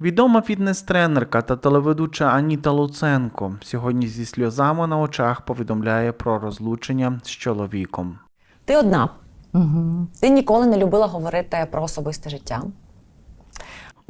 Відома фітнес-тренерка та телеведуча Аніта Луценко сьогодні зі сльозами на очах повідомляє про розлучення з чоловіком. Ти одна. Угу. Ти ніколи не любила говорити про особисте життя.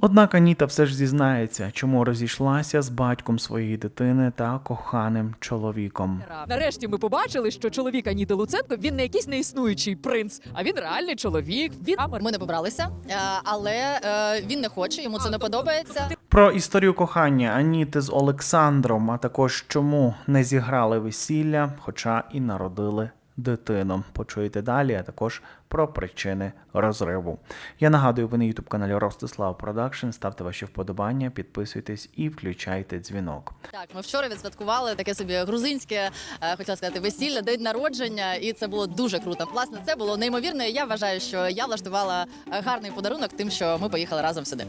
Однак Аніта все ж зізнається, чому розійшлася з батьком своєї дитини та коханим чоловіком. Нарешті ми побачили, що чоловік Аніти Луценко він не якийсь неіснуючий принц, а він реальний чоловік. Він Ми не побралися, е, але е, він не хоче, йому це не подобається. Про історію кохання Аніти з Олександром, а також чому не зіграли весілля, хоча і народили дитину. Почуєте далі, а також про причини розриву. Я нагадую, ви на youtube каналі Ростислав Продакшн. Ставте ваші вподобання, підписуйтесь і включайте дзвінок. Так, ми вчора відсвяткували таке собі грузинське, е, хотіла сказати, весілля, день народження, і це було дуже круто. Власне, це було неймовірно. Я вважаю, що я влаштувала е, гарний подарунок тим, що ми поїхали разом сюди.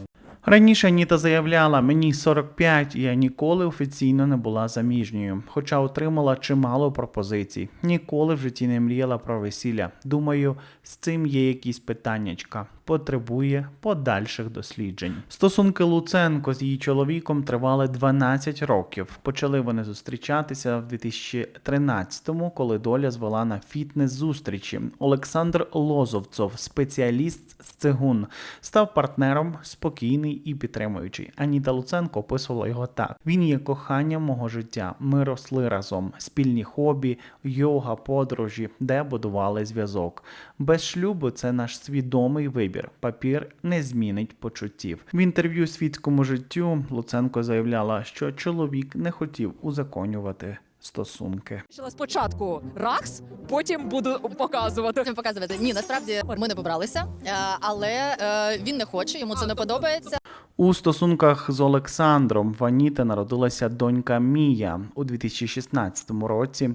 Раніше Аніта заявляла, мені 45, і я ніколи офіційно не була заміжньою, хоча отримала чимало пропозицій. Ніколи в житті не мріяла про весілля. Думаю, з цим є якісь питаннячка. Потребує подальших досліджень. Стосунки Луценко з її чоловіком тривали 12 років. Почали вони зустрічатися в 2013-му, коли доля звела на фітнес-зустрічі. Олександр Лозовцов, спеціаліст з цигун, став партнером спокійний і підтримуючий. Аніта Луценко описувала його так: він є коханням мого життя. Ми росли разом, спільні хобі, йога, подорожі, де будували зв'язок. Без шлюбу це наш свідомий вибір. Папір не змінить почуттів. В інтерв'ю світському життю Луценко заявляла, що чоловік не хотів узаконювати стосунки. почала спочатку ракс, потім буду показувати. Це показувати. Ні, насправді ми не побралися, е, але е, він не хоче, йому це не подобається. У стосунках з Олександром в Аніти народилася донька Мія у 2016 році.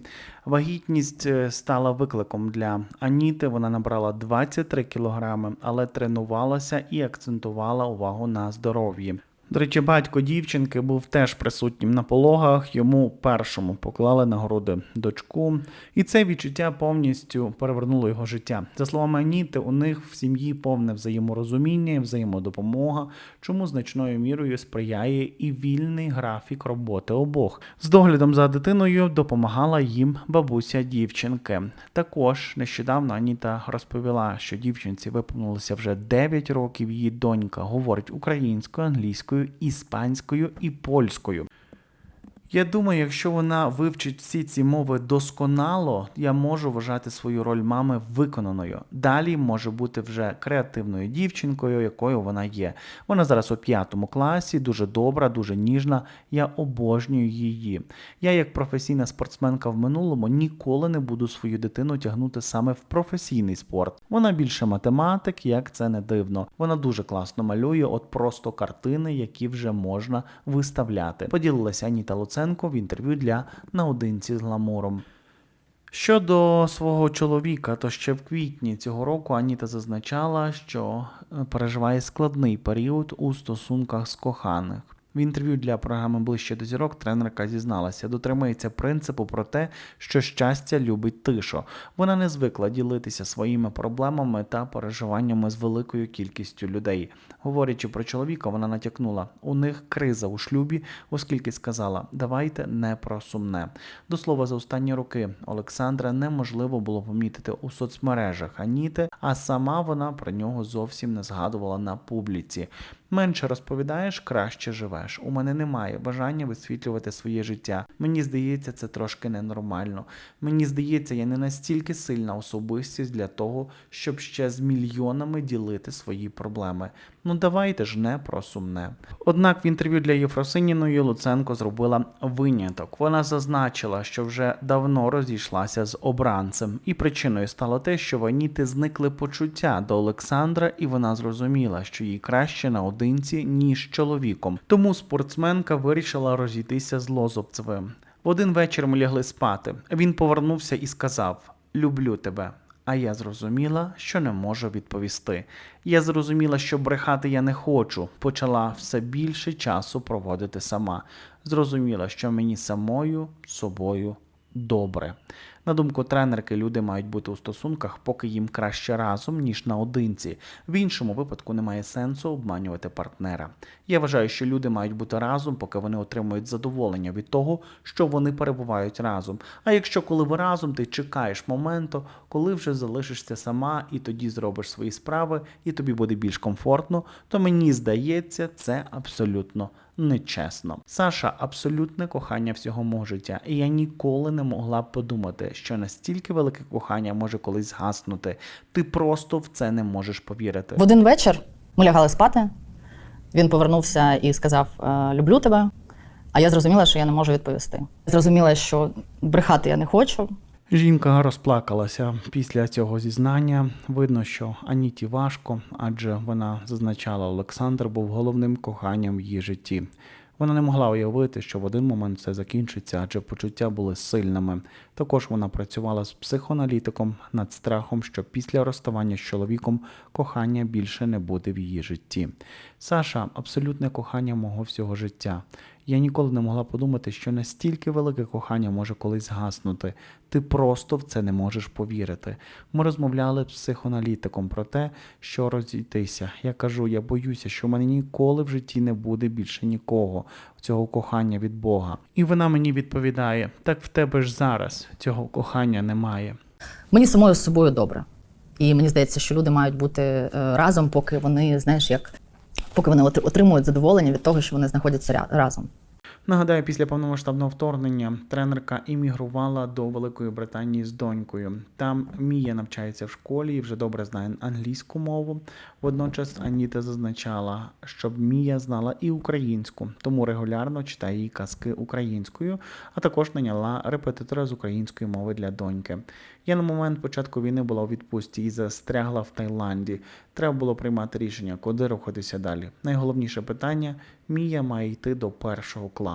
Вагітність е, стала викликом для Аніти. Вона набрала 23 кілограми, але тренувалася і акцентувала увагу на здоров'ї. До речі, батько дівчинки був теж присутнім на пологах. Йому першому поклали на груди дочку, і це відчуття повністю перевернуло його життя. За словами Аніти, у них в сім'ї повне взаєморозуміння, і взаємодопомога, чому значною мірою сприяє і вільний графік роботи обох. З доглядом за дитиною допомагала їм бабуся дівчинки. Також нещодавно Аніта розповіла, що дівчинці виповнилося вже 9 років. Її донька говорить українською, англійською, іспанською і польською. Я думаю, якщо вона вивчить всі ці мови досконало, я можу вважати свою роль мами виконаною. Далі може бути вже креативною дівчинкою, якою вона є. Вона зараз у п'ятому класі, дуже добра, дуже ніжна. Я обожнюю її. Я, як професійна спортсменка в минулому, ніколи не буду свою дитину тягнути саме в професійний спорт. Вона більше математик, як це не дивно. Вона дуже класно малює, от просто картини, які вже можна виставляти. Поділилася Аніта Луценко в інтерв'ю для наодинці з гламуром. Щодо свого чоловіка, то ще в квітні цього року Аніта зазначала, що е, переживає складний період у стосунках з коханих. В інтерв'ю для програми Ближче до зірок тренерка зізналася, дотримується принципу про те, що щастя любить тишу. Вона не звикла ділитися своїми проблемами та переживаннями з великою кількістю людей. Говорячи про чоловіка, вона натякнула: у них криза у шлюбі, оскільки сказала: давайте не про сумне. До слова, за останні роки Олександра неможливо було помітити у соцмережах Аніти, а сама вона про нього зовсім не згадувала на публіці. Менше розповідаєш, краще живеш. У мене немає бажання висвітлювати своє життя. Мені здається, це трошки ненормально. Мені здається, я не настільки сильна особистість для того, щоб ще з мільйонами ділити свої проблеми. Ну давайте ж не про сумне. Однак в інтерв'ю для Єфросиніної Луценко зробила виняток. Вона зазначила, що вже давно розійшлася з обранцем, і причиною стало те, що в Аніти зникли почуття до Олександра, і вона зрозуміла, що їй краще наодинці, ніж чоловіком. Тому спортсменка вирішила розійтися з Лозовцевим. В один вечір ми лягли спати. Він повернувся і сказав: Люблю тебе. А я зрозуміла, що не можу відповісти. Я зрозуміла, що брехати я не хочу. Почала все більше часу проводити сама. Зрозуміла, що мені самою собою добре. На думку тренерки, люди мають бути у стосунках, поки їм краще разом, ніж наодинці. В іншому випадку немає сенсу обманювати партнера. Я вважаю, що люди мають бути разом, поки вони отримують задоволення від того, що вони перебувають разом. А якщо коли ви разом, ти чекаєш моменту, коли вже залишишся сама і тоді зробиш свої справи, і тобі буде більш комфортно, то мені здається, це абсолютно нечесно. Саша абсолютне кохання всього мого життя, і я ніколи не могла б подумати, що настільки велике кохання може колись згаснути. Ти просто в це не можеш повірити. В один вечір ми лягали спати. Він повернувся і сказав: «Е, Люблю тебе. А я зрозуміла, що я не можу відповісти. Зрозуміла, що брехати я не хочу. Жінка розплакалася після цього зізнання. Видно, що Аніті важко, адже вона зазначала, Олександр був головним коханням в її житті. Вона не могла уявити, що в один момент це закінчиться, адже почуття були сильними. Також вона працювала з психоаналітиком над страхом, що після розставання з чоловіком кохання більше не буде в її житті. Саша абсолютне кохання мого всього життя. Я ніколи не могла подумати, що настільки велике кохання може колись згаснути. Ти просто в це не можеш повірити. Ми розмовляли з психоаналітиком про те, що розійтися. Я кажу, я боюся, що в мене ніколи в житті не буде більше нікого цього кохання від Бога. І вона мені відповідає: так в тебе ж зараз цього кохання немає. Мені самою собою добре. І мені здається, що люди мають бути е, разом, поки вони, знаєш, як поки вони отримують задоволення від того, що вони знаходяться разом. Нагадаю, після повномасштабного вторгнення тренерка іммігрувала до Великої Британії з донькою. Там Мія навчається в школі і вже добре знає англійську мову. Водночас Аніта зазначала, щоб Мія знала і українську, тому регулярно читає їй казки українською, а також наняла репетитора з української мови для доньки. Я на момент початку війни була у відпустці і застрягла в Таїланді. Треба було приймати рішення, куди рухатися далі. Найголовніше питання: Мія має йти до першого класу.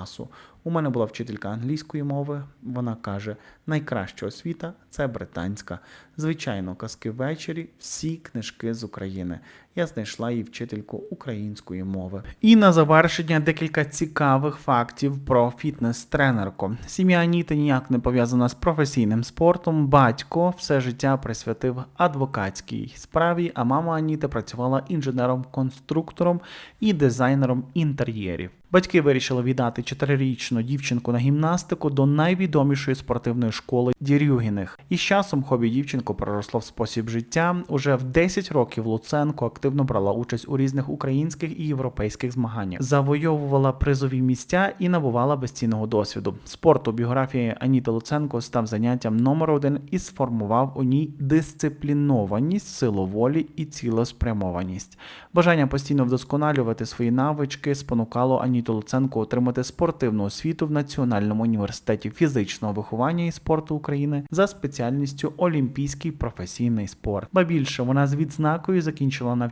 У мене була вчителька англійської мови. Вона каже: найкраща освіта це британська. Звичайно, казки ввечері, всі книжки з України. Я знайшла їй вчительку української мови. І на завершення декілька цікавих фактів про фітнес-тренерку. Сім'я Аніти ніяк не пов'язана з професійним спортом. Батько все життя присвятив адвокатській справі, а мама Аніти працювала інженером-конструктором і дизайнером інтер'єрів. Батьки вирішили віддати чотирирічну дівчинку на гімнастику до найвідомішої спортивної школи Дірюгіних. І з часом хобі дівчинку переросло в спосіб життя. Уже в 10 років Луценко активно брала участь у різних українських і європейських змаганнях, завойовувала призові місця і набувала безцінного досвіду. Спорт у біографії Аніти Луценко став заняттям номер один і сформував у ній дисциплінованість, силу волі і цілеспрямованість. Бажання постійно вдосконалювати свої навички спонукало Аніту Луценко отримати спортивну освіту в Національному університеті фізичного виховання і спорту України за спеціальністю Олімпійський професійний спорт. Ба більше вона з відзнакою закінчила навчання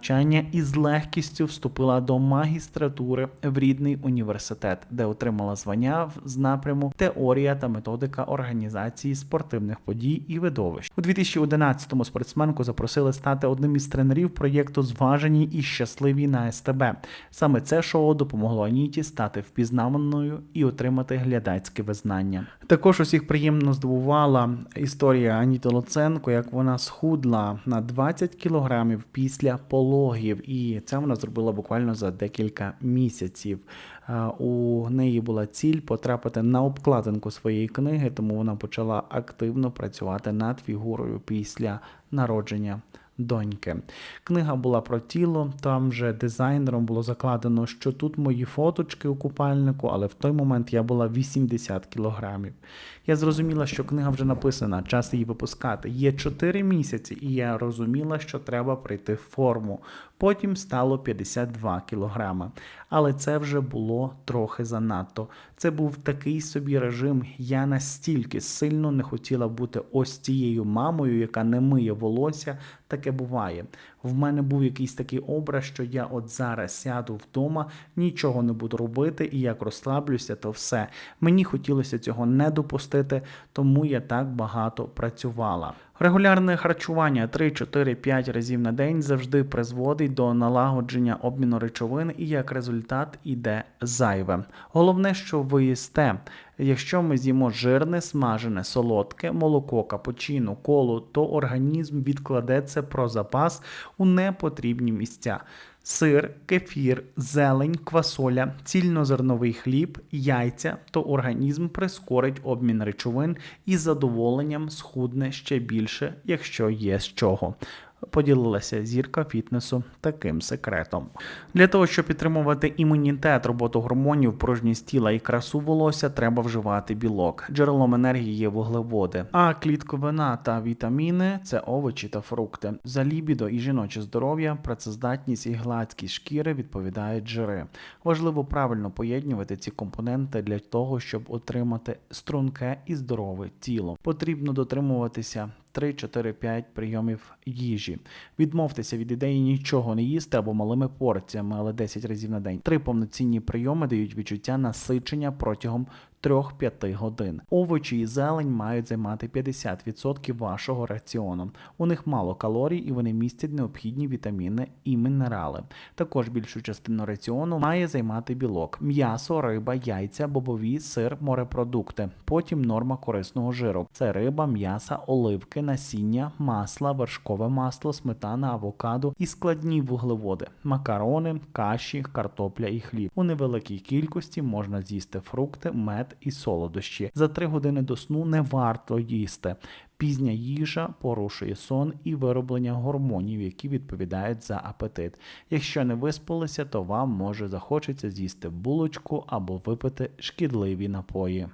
і з легкістю вступила до магістратури в рідний університет, де отримала звання з напряму теорія та методика організації спортивних подій і видовищ. У 2011-му спортсменку запросили стати одним із тренерів проєкту Зважені і щасливі на СТБ. Саме це шоу допомогло Аніті стати впізнаваною і отримати глядацьке визнання. Також усіх приємно здивувала історія Аніти Луценко, як вона схудла на 20 кілограмів після пологів, і це вона зробила буквально за декілька місяців. Е, У неї була ціль потрапити на обкладинку своєї книги, тому вона почала активно працювати над фігурою після народження доньки. Книга була про тіло. Там же дизайнером було закладено, що тут мої фоточки у купальнику, але в той момент я була 80 кілограмів. Я зрозуміла, що книга вже написана, час її випускати. Є 4 місяці, і я розуміла, що треба прийти в форму. Потім стало 52 кілограми. Але це вже було трохи занадто. Це був такий собі режим. Я настільки сильно не хотіла бути ось цією мамою, яка не миє волосся. Таке буває. В мене був якийсь такий образ, що я от зараз сяду вдома, нічого не буду робити, і як розслаблюся, то все. Мені хотілося цього не допустити, тому я так багато працювала. Регулярне харчування 3-4-5 разів на день завжди призводить до налагодження обміну речовин і як результат іде зайве. Головне, що ви їсте. Якщо ми з'їмо жирне, смажене, солодке, молоко, капучино, колу, то організм відкладе це про запас у непотрібні місця. Сир, кефір, зелень, квасоля, цільнозерновий хліб, яйця, то організм прискорить обмін речовин і задоволенням схудне ще більше, якщо є з чого. Поділилася зірка фітнесу таким секретом. Для того, щоб підтримувати імунітет, роботу гормонів, пружність тіла і красу волосся, треба вживати білок. Джерелом енергії є вуглеводи, а клітковина та вітаміни це овочі та фрукти. За лібідо і жіноче здоров'я, працездатність і гладкість шкіри відповідають жири. Важливо правильно поєднувати ці компоненти для того, щоб отримати струнке і здорове тіло. Потрібно дотримуватися 3-4-5 прийомів їжі. Відмовтеся від ідеї нічого не їсти або малими порціями, але 10 разів на день. Три повноцінні прийоми дають відчуття насичення протягом 3-5 годин. Овочі і зелень мають займати 50% вашого раціону. У них мало калорій і вони містять необхідні вітаміни і мінерали. Також більшу частину раціону має займати білок: м'ясо, риба, яйця, бобові, сир, морепродукти. Потім норма корисного жиру: це риба, м'ясо, оливки, насіння, масла, вершкове масло, сметана, авокадо і складні вуглеводи, макарони, каші, картопля і хліб. У невеликій кількості можна з'їсти фрукти, мед і солодощі. За 3 години до сну не варто їсти. Пізня їжа порушує сон і вироблення гормонів, які відповідають за апетит. Якщо не виспалися, то вам може захочеться з'їсти булочку або випити шкідливі напої.